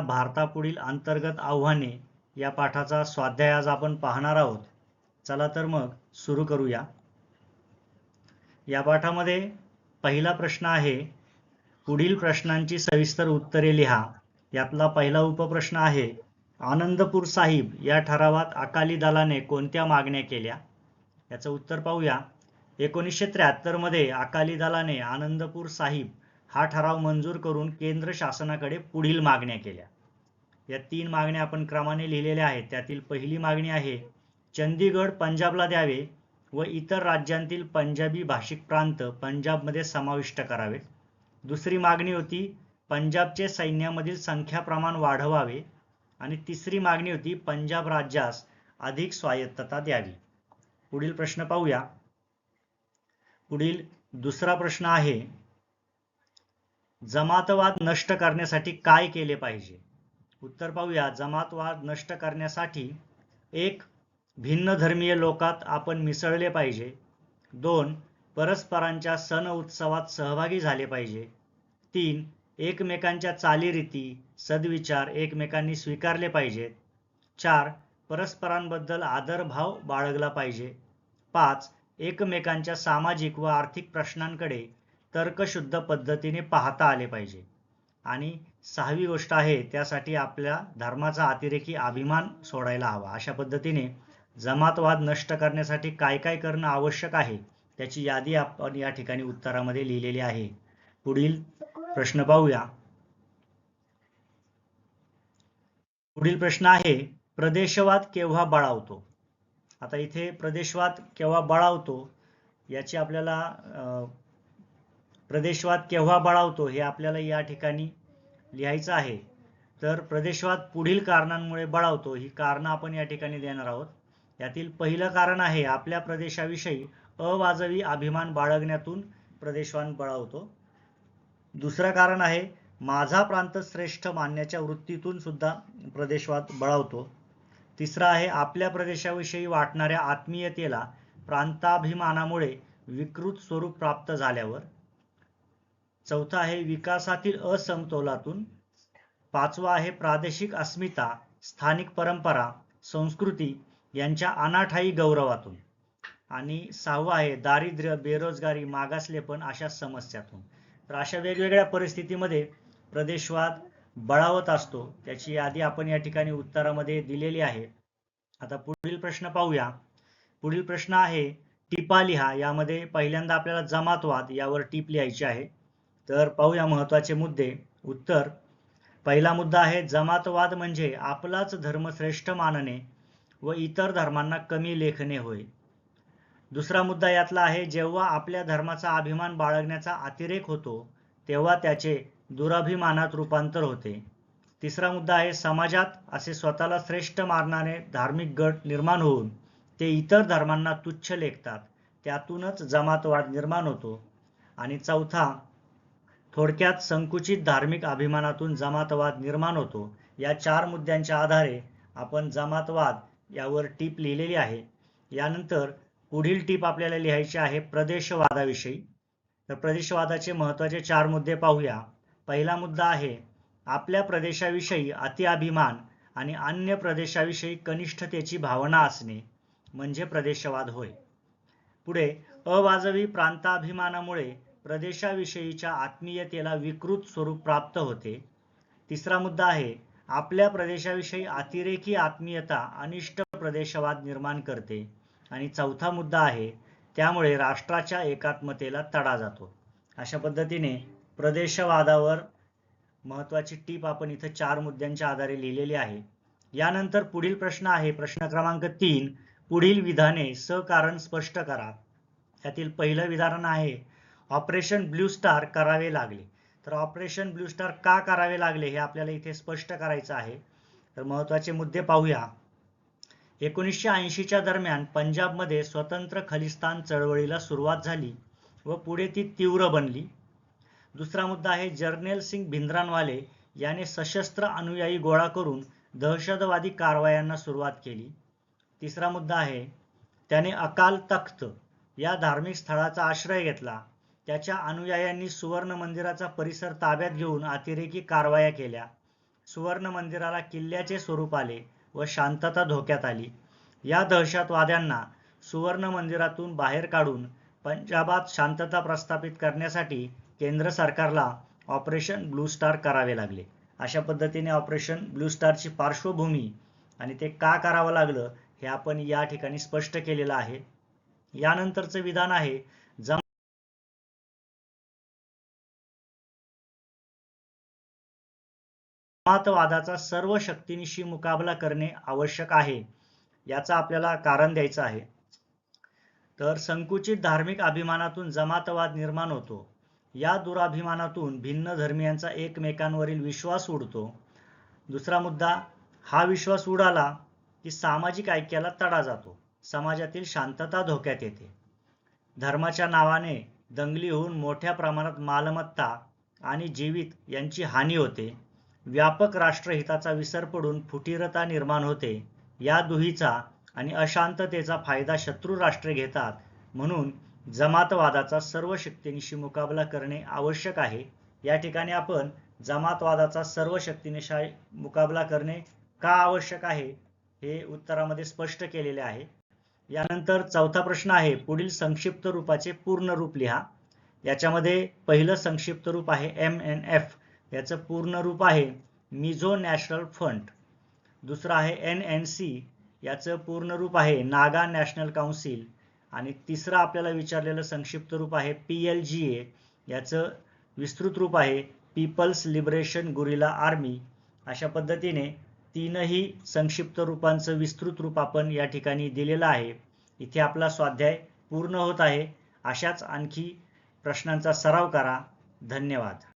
भारतापुढील अंतर्गत आव्हाने या पाठाचा स्वाध्याय आज आपण पाहणार आहोत. चला तर मग सुरू करूया. या पाठामध्ये पहिला प्रश्न आहे पुढील प्रश्नांची सविस्तर उत्तरे लिहा. यातला पहिला उपप्रश्न आहे आनंदपूर साहिब या ठरावात अकाली दलाने कोणत्या मागण्या केल्या? याचं उत्तर पाहूया. एकोणीसशे त्र्याहत्तरमध्ये अकाली दलाने आनंदपूर साहिब हा ठराव मंजूर करून केंद्र शासनाकडे पुढील मागण्या केल्या. या तीन मागण्या आपण क्रमाने लिहिलेल्या आहेत. त्यातील पहिली मागणी आहे चंदीगड पंजाबला द्यावे व इतर राज्यांतील पंजाबी भाषिक प्रांत पंजाबमध्ये समाविष्ट करावे. दुसरी मागणी होती पंजाबचे सैन्यामधील संख्या प्रमाण वाढवावे आणि तिसरी मागणी होती पंजाब राज्यास अधिक स्वायत्तता द्यावी. पुढील प्रश्न पाहूया. पुढील दुसरा प्रश्न आहे जमातवाद नष्ट करण्यासाठी काय केले पाहिजे? उत्तर पाहूया. जमातवाद नष्ट करण्यासाठी एक भिन्न धर्मीय लोकात आपण मिसळले पाहिजे. दोन परस्परांच्या सण उत्सवात सहभागी झाले पाहिजे. तीन एकमेकांच्या चालीरीती सद्विचार एकमेकांनी स्वीकारले पाहिजेत. चार परस्परांबद्दल आदरभाव बाळगला पाहिजे. पाच एकमेकांच्या सामाजिक व आर्थिक प्रश्नांकडे तर्कशुद्ध पद्धतीने पाहता आले पाहिजे. आणि सहावी गोष्ट आहे त्यासाठी आपल्या धर्माचा अतिरेकी अभिमान सोडायला हवा. अशा पद्धतीने जमातवाद नष्ट करण्यासाठी काय काय करणं आवश्यक आहे त्याची यादी आपण या ठिकाणी उत्तरामध्ये लिहिलेली आहे. पुढील प्रश्न पाहूया. पुढील प्रश्न आहे प्रदेशवाद केव्हा बळावतो? आता इथे प्रदेशवाद केव्हा बळावतो याची आपल्याला अं, प्रदेशवाद केव्हा बळावतो हे आपल्याला या ठिकाणी लिहायचं आहे. तर प्रदेशवाद पुढील कारणांमुळे बळावतो ही कारणं आपण या ठिकाणी देणार आहोत. यातील पहिलं कारण आहे आपल्या प्रदेशाविषयी अवाजवी अभिमान बाळगण्यातून प्रदेशवाद बळावतो. दुसरं कारण आहे माझा प्रांत श्रेष्ठ मानण्याच्या वृत्तीतून सुद्धा प्रदेशवाद बळावतो. तिसरा आहे आपल्या प्रदेशाविषयी वाटणाऱ्या आत्मीयतेला प्रांताभिमानामुळे विकृत स्वरूप प्राप्त झाल्यावर. चौथा आहे विकासातील असमतोलातून पाचवा आहे प्रादेशिक अस्मिता स्थानिक परंपरा संस्कृती यांच्या अनाठाई गौरवातून. आणि सहावा आहे दारिद्र्य बेरोजगारी मागासलेपण अशा समस्यातून. तर अशा वेगवेगळ्या परिस्थितीमध्ये प्रदेशवाद बळावत असतो त्याची यादी आपण या ठिकाणी उत्तरामध्ये दिलेली आहे. आता पुढील प्रश्न पाहूया. पुढील प्रश्न आहे टिपा लिहा. यामध्ये पहिल्यांदा आपल्याला जमातवाद यावर टीप लिहायची आहे. तर पाहूया महत्त्वाचे मुद्दे. उत्तर पहिला मुद्दा आहे जमातवाद म्हणजे आपलाच धर्म श्रेष्ठ मानणे व इतर धर्मांना कमी लेखणे होय. दुसरा मुद्दा यातला आहे जेव्हा आपल्या धर्माचा अभिमान बाळगण्याचा अतिरेक होतो तेव्हा त्याचे दुराभिमानात रूपांतर होते. तिसरा मुद्दा आहे समाजात असे स्वतःला श्रेष्ठ मानणारे धार्मिक गट निर्माण होऊन ते इतर धर्मांना तुच्छ लेखतात. त्यातूनच जमातवाद निर्माण होतो. आणि चौथा थोडक्यात संकुचित धार्मिक अभिमानातून जमातवाद निर्माण होतो. या चार मुद्द्यांच्या आधारे आपण जमातवाद यावर टीप लिहिलेली आहे. यानंतर पुढील टीप आपल्याला लिहायची आहे प्रदेशवादाविषयी. तर प्रदेशवादाचे महत्त्वाचे चार मुद्दे पाहूया. पहिला मुद्दा आहे आपल्या प्रदेशाविषयी अतिअभिमान आणि अन्य प्रदेशाविषयी कनिष्ठतेची भावना असणे म्हणजे प्रदेशवाद होय. पुढे अवाजवी प्रांताभिमानामुळे प्रदेशाविषयीच्या आत्मीयतेला विकृत स्वरूप प्राप्त होते. तिसरा मुद्दा आहे आपल्या प्रदेशाविषयी अतिरेकी आत्मीयता अनिष्ट प्रदेशवाद निर्माण करते. आणि चौथा मुद्दा आहे त्यामुळे राष्ट्राच्या एकात्मतेला तडा जातो. अशा पद्धतीने प्रदेशवादावर महत्त्वाची टीप आपण इथं चार मुद्द्यांच्या आधारे लिहिलेली आहे. यानंतर पुढील प्रश्न आहे प्रश्न क्रमांक तीन पुढील विधाने सकारण स्पष्ट करा. त्यातील पहिलं विधान आहे ऑपरेशन ब्ल्यू स्टार करावे लागले. तर ऑपरेशन ब्ल्यू स्टार का करावे लागले हे आपल्याला इथे स्पष्ट करायचं आहे. तर महत्त्वाचे मुद्दे पाहूया. एकोणीसशे ऐंशीच्या दरम्यान पंजाबमध्ये स्वतंत्र खलिस्तान चळवळीला सुरुवात झाली व पुढे ती तीव्र बनली. दुसरा मुद्दा आहे जर्नेल सिंग भिंद्रानवाले याने सशस्त्र अनुयायी गोळा करून दहशतवादी कारवायांना सुरुवात केली. तिसरा मुद्दा आहे त्याने अकाल तख्त या धार्मिक स्थळाचा आश्रय घेतला. त्याच्या अनुयायांनी सुवर्ण मंदिराचा परिसर ताब्यात घेऊन अतिरेकी कारवाया केल्या. सुवर्ण मंदिराला किल्ल्याचे स्वरूप आले व शांतता धोक्यात आली. या दहशतवाद्यांना सुवर्ण मंदिरातून बाहेर काढून पंजाबात शांतता प्रस्थापित करण्यासाठी केंद्र सरकारला ऑपरेशन ब्लू स्टार करावे लागले. अशा पद्धतीने ऑपरेशन ब्लू स्टारची पार्श्वभूमी आणि ते का करावं लागलं हे आपण या ठिकाणी स्पष्ट केलेलं आहे. यानंतरचं विधान आहे जम जमातवादाचा सर्व शक्तीनिशी मुकाबला करणे आवश्यक आहे याचा आपल्याला कारण द्यायचं आहे. तर संकुचित धार्मिक अभिमानातून जमातवाद निर्माण होतो. या दुराभिमानातून भिन्न धर्मियांचा एकमेकांवरील विश्वास उडतो. दुसरा मुद्दा हा विश्वास उडाला की सामाजिक ऐक्याला तडा जातो. समाजातील शांतता धोक्यात येते. धर्माच्या नावाने दंगली होऊन मोठ्या प्रमाणात मालमत्ता आणि जीवित यांची हानी होते. व्यापक राष्ट्रहिताचा विसर पडून फुटीरता निर्माण होते. या दुहीचा आणि अशांततेचा फायदा शत्रू राष्ट्रे घेतात म्हणून जमातवादाचा सर्व शक्तींशी मुकाबला करणे आवश्यक आहे. या ठिकाणी आपण जमातवादाचा सर्व शक्तीनिशी मुकाबला करणे का आवश्यक आहे हे उत्तरामध्ये स्पष्ट केलेले आहे. यानंतर चौथा प्रश्न आहे पुढील संक्षिप्त रूपाचे पूर्ण रूप लिहा. याच्यामध्ये पहिलं संक्षिप्त रूप आहे एम एन एफ याचं पूर्ण रूप आहे मिझो नॅशनल फंड. दुसरं आहे एन एन सी याचं पूर्ण रूप आहे नागा नॅशनल काउन्सिल. आणि तिसरं आपल्याला विचारलेलं संक्षिप्त रूप आहे पी एल जी ए याचं विस्तृत रूप आहे पीपल्स लिबरेशन गुरिला आर्मी अशा पद्धतीने तीनही संक्षिप्त रूपांचं विस्तृत रूप आपण या ठिकाणी दिलेलं आहे. इथे आपला स्वाध्याय पूर्ण होत आहे. अशाच आणखी प्रश्नांचा सराव करा. धन्यवाद.